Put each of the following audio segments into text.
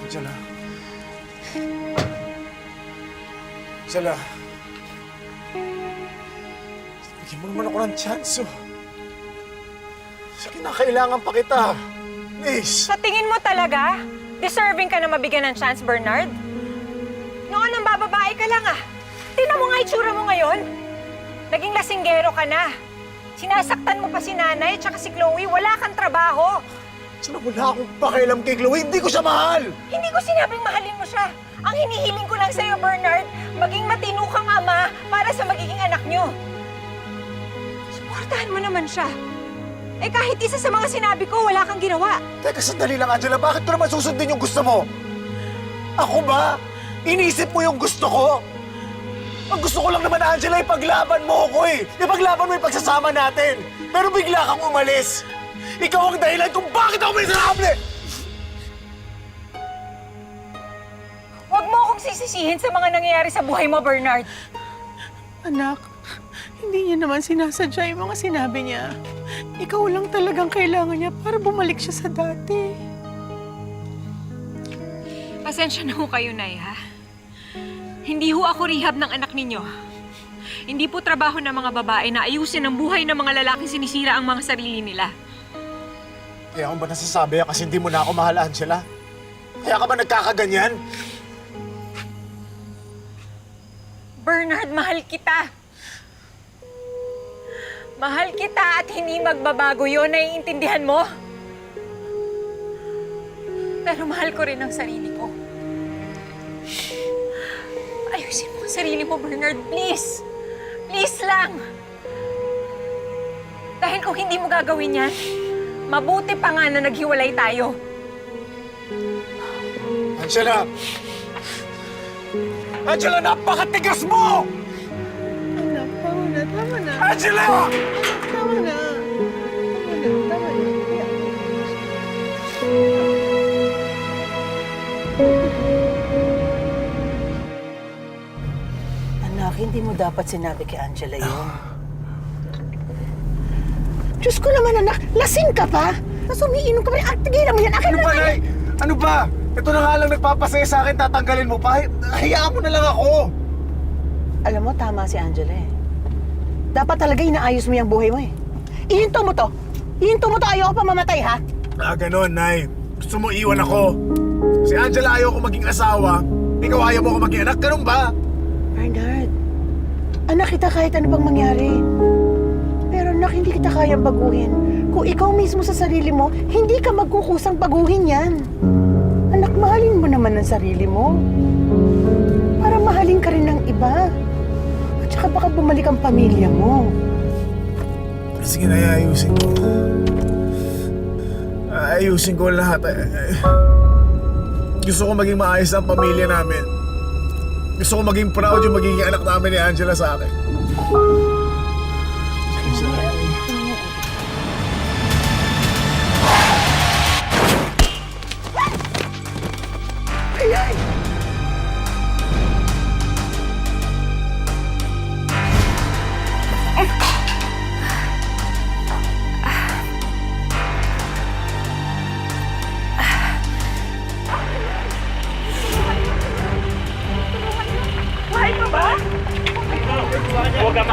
Angela. Angela. Bigyan mo naman ako ng chance, oh. Sige na, kailangan pa kita. Please. Sa tingin mo talaga, deserving ka na mabigyan ng chance, Bernard? Noon ang bababae ka lang ah. Tingnan mo nga itsura mo ngayon. Naging lasinggero ka na. Sinasaktan mo pa si nanay at si Chloe, wala kang trabaho. Sana wala akong pakialam kay Chloe. Hindi ko siya mahal. Hindi ko sinabing mahalin mo siya. Ang hinihiling ko lang sa'yo, Bernard, maging matino kang ama para sa magiging anak niyo. Suportahan mo naman siya. Eh kahit isa sa mga sinabi ko, wala kang ginawa. Teka, sandali lang, Angela. Bakit ko naman susundin yung gusto mo? Ako ba? Inisip mo yung gusto ko? Ang gusto ko lang naman, Angela, ipaglaban mo ako eh. Ipaglaban mo yung pagsasama natin. Pero bigla kang umalis. Ikaw ang dahilan kung bakit ako miserable! Huwag mo akong sisisihin sa mga nangyayari sa buhay mo, Bernard. Anak, hindi niya naman sinasadya yung mga sinabi niya. Ikaw lang talagang kailangan niya para bumalik siya sa dati. Pasensya na ho kayo, Nay, ha? Hindi ho ako rehab ng anak ninyo. Hindi po trabaho ng mga babae na ayusin ang buhay ng mga lalaking sinisira ang mga sarili nila. Kaya ako ba nasasabi yan kasi hindi mo na ako mahal, Angela? Kaya ka ba nagkakaganyan? Bernard, mahal kita. Mahal kita at hindi magbabago yon, naiintindihan mo? Pero mahal ko rin ang sarili ko. Ayusin mo ang sarili mo, Bernard, please. Please lang. Dahil kung hindi mo gagawin yan, mabuti pa nga na naghiwalay tayo. Angela! Angela, napakatigas mo! Anak, tama na, tama na. Angela! Tama na. Tama na, tama na. Anak, hindi mo dapat sinabi kay Angela yun. Diyos ko naman, anak. Lasing ka pa? Tapos umiinom ka pa rin. Ah, tigilan mo yan. Akin Ano na ba. Nay? Ano ba? Ito na nga lang nagpapasaya sa akin, tatanggalin mo pa. Hayaan mo na lang ako. Alam mo, tama si Angela eh. Dapat talaga inaayos mo yung buhay mo eh. Ihinto mo to. Ihinto mo to. Ayoko pa mamatay, ha? Ah, ganon, Nay. Gusto mo iwan ako. Si Angela ayaw ko maging asawa. Ikaw ayaw mo ko maging anak. Ganun ba? Bernard, anak kita kahit ano pang mangyari. Anak, hindi kita kayang baguhin. Kung ikaw mismo sa sarili mo, hindi ka magkukusang baguhin yan. Anak, mahalin mo naman ang sarili mo. Para mahalin ka rin ng iba. At saka baka bumalik ang pamilya mo. Sige na, ayusin ko. Ayusin ko lahat. Gusto ko maging maayos ang pamilya namin. Gusto ko maging proud yung magiging anak namin ni Angela sa akin.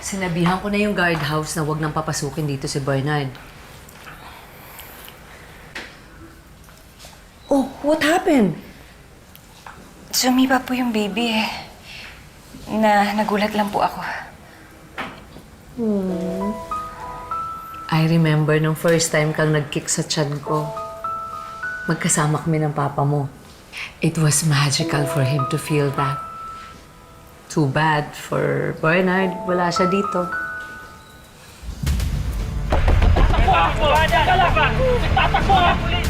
sinabihan ko na yung guardhouse na wag nang papasukin dito si Bernard. Oh, what happened? Sumiba po yung baby eh. Na nagulat lang po ako. I remember nung first time kang nag-kick sa tiyan ko. Magkasama kami ng papa mo. It was magical for him to feel that. Too bad for Bernard, wala siya dito. Tatakbo! Tatakbo! Tatakbo!